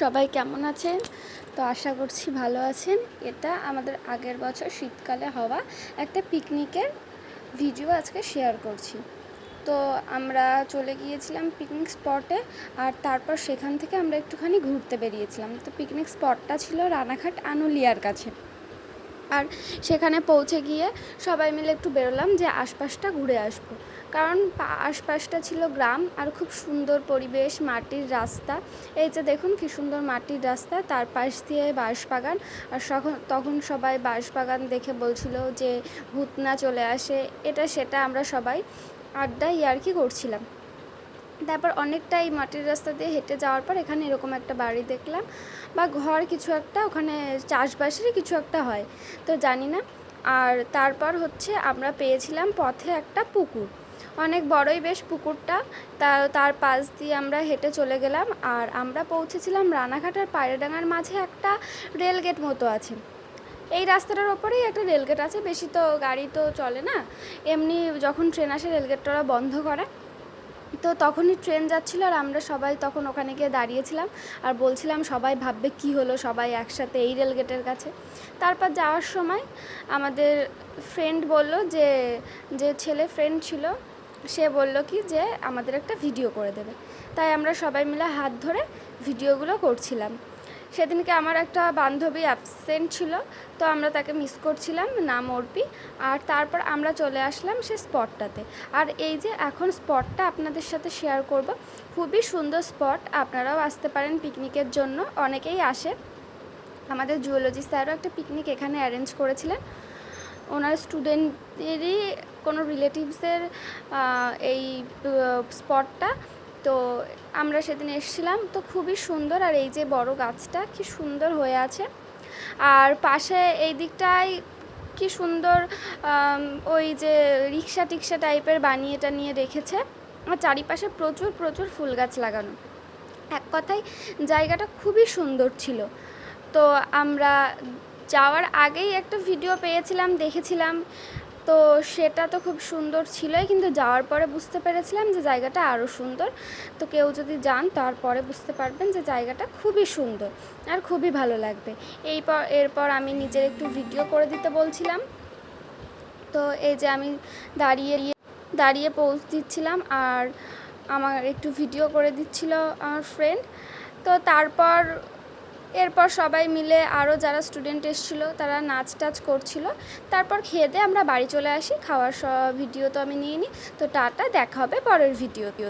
সবাই কেমন আছেন? তো আশা করছি ভালো আছেন। এটা আমাদের আগের বছর শীতকালে হওয়া একটা পিকনিকের ভিডিও আজকে শেয়ার করছি। তো আমরা চলে গিয়েছিলাম পিকনিক স্পটে আর তারপর সেখান থেকে আমরা একটুখানি ঘুরতে বেরিয়েছিলাম। তো পিকনিক স্পটটা ছিল রানাঘাট আনুলিয়ার কাছে। আর সেখানে পৌঁছে গিয়ে সবাই মিলে একটু বেরোলাম যে আশপাশটা ঘুরে আসব। কারণ আশপাশটা ছিল গ্রাম আর খুব সুন্দর পরিবেশ, মাটির রাস্তা। এই যে দেখুন কি সুন্দর মাটির রাস্তা, তার পাশ দিয়ে বাঁশবাগান। আর তখন সবাই বাঁশবাগান দেখে বলছিল যে ভূতনা চলে আসে, এটা সেটা আমরা সবাই আড্ডা ইয়ার্কি করছিলাম। তারপর অনেকটাই মাটির রাস্তা দিয়ে হেঁটে যাওয়ার পর এখানে এরকম একটা বাড়ি দেখলাম বা ঘর কিছু একটা, ওখানে চাষবাসেরই কিছু একটা হয়, তো জানি না। আর তারপর হচ্ছে আমরা পেয়েছিলাম পথে একটা পুকুর। অনেক বড়ই বেশ পুকুরটা, তা তার পাশ দিয়ে আমরা হেঁটে চলে গেলাম। আর আমরা পৌঁছেছিলাম রানাঘাট আর পায়রাডাঙ্গার মাঝে একটা রেলগেট মতো আছে। এই রাস্তাটার ওপরেই একটা রেলগেট আছে, বেশি তো গাড়ি তো চলে না। এমনি যখন ট্রেন আসে রেলগেটটা বন্ধ করে। তো তখনই ট্রেন যাচ্ছিল আর আমরা সবাই তখন ওখানে গিয়ে দাঁড়িয়েছিলাম আর বলছিলাম সবাই ভাববে কি হলো সবাই একসাথে এই রেলগেটের কাছে। তারপর যাওয়ার সময় আমাদের ফ্রেন্ড বলল যে যে ছেলে ফ্রেন্ড ছিল, সে বলল কি যে আমাদের একটা ভিডিও করে দেবে। তাই আমরা সবাই মিলে হাত ধরে ভিডিওগুলো করছিলাম। সেদিনকে আমার একটা বান্ধবী অ্যাবসেন্ট ছিল, তো আমরা তাকে মিস করছিলাম, নাম অর্পি। আর তারপর আমরা চলে আসলাম সে স্পটটাতে আর এই যে এখন স্পটটা আপনাদের সাথে শেয়ার করব, খুবই সুন্দর স্পট আপনারাও আসতে পারেন পিকনিকের জন্য, অনেকেই আসে। আমাদের জুওলজি স্যারও একটা পিকনিক এখানে অ্যারেঞ্জ করেছিলেন। ওনার স্টুডেন্টদেরই কোনো রিলেটিভসের এই স্পটটা তো আমরা সেদিন এসেছিলাম। তো খুবই সুন্দর আর এই যে বড় গাছটা কি সুন্দর হয়ে আছে। আর পাশে এই দিকটায় কি সুন্দর ওই যে রিক্সা টিক্সা টাইপের বানিয়ে টানিয়ে রেখেছে। আর চারিপাশে প্রচুর প্রচুর ফুল গাছ লাগানো। এক কথায় জায়গাটা খুবই সুন্দর ছিল। তো আমরা যাওয়ার আগেই একটা ভিডিও পেয়েছিলাম, দেখেছিলাম। তো সেটা তো খুব সুন্দর ছিলই, কিন্তু যাওয়ার পরে বুঝতে পেরেছিলাম যে জায়গাটা আরও সুন্দর। তো কেউ যদি যান, তারপরে বুঝতে পারবেন যে জায়গাটা খুবই সুন্দর আর খুবই ভালো লাগবে। এই পর এরপর আমি নিজের একটু ভিডিও করে দিতে বলছিলাম। তো এই যে আমি দাঁড়িয়ে দাঁড়িয়ে পৌঁছ দিচ্ছিলাম আর আমার একটু ভিডিও করে দিচ্ছিল আমার ফ্রেন্ড তো তারপর এরপর সবাই মিলে আরও যারা স্টুডেন্ট এসেছিল, তারা নাচ টাচ করছিল। তারপর খেয়ে দিয়ে আমরা বাড়ি চলে আসি, খাওয়ার ভিডিও তো আমি নিয়ে নিই তো টাটা, দেখা হবে পরের ভিডিও